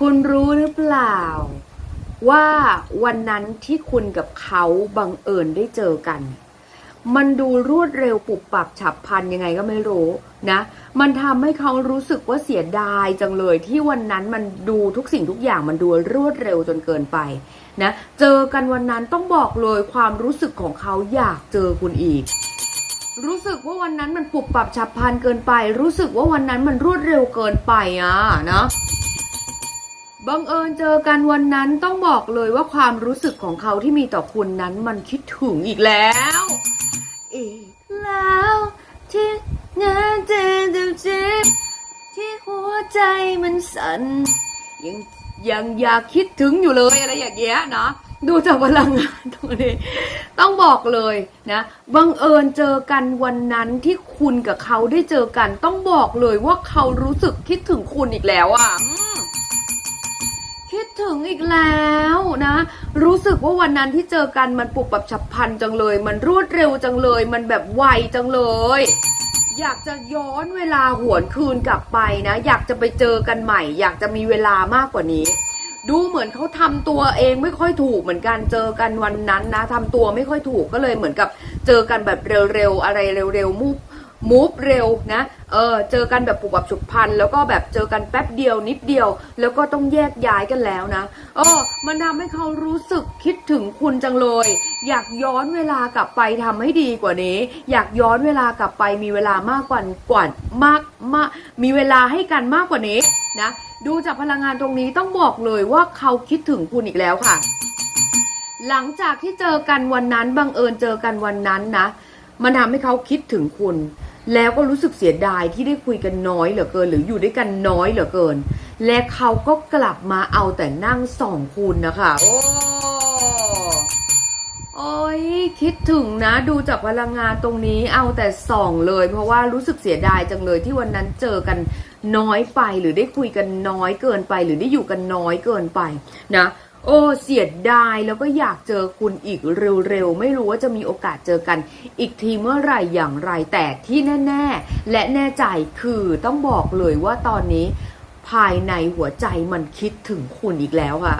คุณรู้หรือเปล่า ว่าวันนั้นที่คุณกับเขาบังเอิญได้เจอกัน มันดูรวดเร็วปุบปับฉับพลันยังไงก็ไม่รู้นะ มันทำให้เขารู้สึกว่าเสียดายจังเลยที่วันนั้นมันดูทุกสิ่งทุกอย่างมันดูรวดเร็วจนเกินไปนะ เจอกันวันนั้นต้องบอกเลยความรู้สึกของเขาอยากเจอคุณอีกรู้สึกว่าวันนั้นมันปุบปับฉับพลันเกินไป รู้สึกว่าวันนั้นมันรวดเร็วเกินไปอะนะ บังเอิญเจอกันวันนั้นต้องบอกเลยว่าความรู้สึกของเขาที่มีต่อคุณนั้นมันคิดถึงอีกแล้ว อีกแล้วที่งานเจนเจ็บที่หัวใจมันสั่นยังยังอยากคิดถึงอยู่เลยอะไรอย่างเงี้ยเนาะดูจากพลังงานตรงนี้ ต้องบอกเลยนะบังเอิญเจอกันวันนั้นที่คุณกับเขาได้เจอกัน ต้องบอกเลยว่าเขารู้สึกคิดถึงคุณอีกแล้วอะ คิดถึงอีกแล้วนะ รู้สึกว่าวันนั้นที่เจอกันมันปลุกแบบฉับพลันจังเลย มันรวดเร็วจังเลย มันแบบไวจังเลย อยากจะย้อนเวลาหวนคืนกลับไปนะ อยากจะไปเจอกันใหม่ อยากจะมีเวลามากกว่านี้ ดูเหมือนเขาทำตัวเองไม่ค่อยถูกเหมือนกันเจอกันวันนั้นนะทำตัวไม่ค่อยถูกก็เลยเหมือนกับเจอกันแบบเร็วๆอะไรเร็วๆมุก มูฟเร็วนะ เออ เจอกันแบบปุบปับฉุบพัน แล้วก็แบบเจอกันแป๊บเดียวนิดเดียว แล้วก็ต้องแยกย้ายกันแล้วนะ เออ มันทำให้เขารู้สึกคิดถึงคุณจังเลย อยากย้อนเวลากลับไปทำให้ดีกว่านี้ อยากย้อนเวลากลับไปมีเวลามากกว่ากว่ามากมากมีเวลาให้กันมากกว่านี้นะ ดูจากพลังงานตรงนี้ต้องบอกเลยว่าเขาคิดถึงคุณอีกแล้วค่ะ หลังจากที่เจอกันวันนั้นบังเอิญเจอกันวันนั้นนะ มันทำให้เขาคิดถึงคุณ แล้วก็รู้สึกเสียดายที่ได้คุยกันน้อยเหลือเกิน หรืออยู่ด้วยกันน้อยเหลือเกิน และเขาก็กลับมาเอาแต่นั่งส่องคุณนะคะ โอ้โอ้ยคิดถึงนะดูจากพลังงานตรงนี้เอาแต่ส่องเลย เพราะว่ารู้สึกเสียดายจังเลยที่วันนั้นเจอกันน้อยไปหรือได้คุยกันน้อยเกินไป หรือได้อยู่กันน้อยเกินไปนะ โอ้เสียดายแล้วก็อยากเจอคุณอีกเร็วๆ ไม่รู้ว่าจะมีโอกาสเจอกัน อีกทีเมื่อไหร่อย่างไรแต่ที่แน่ ๆ และแน่ใจคือต้องบอกเลยว่าตอนนี้ ภายในหัวใจมันคิดถึงคุณอีกแล้วค่ะ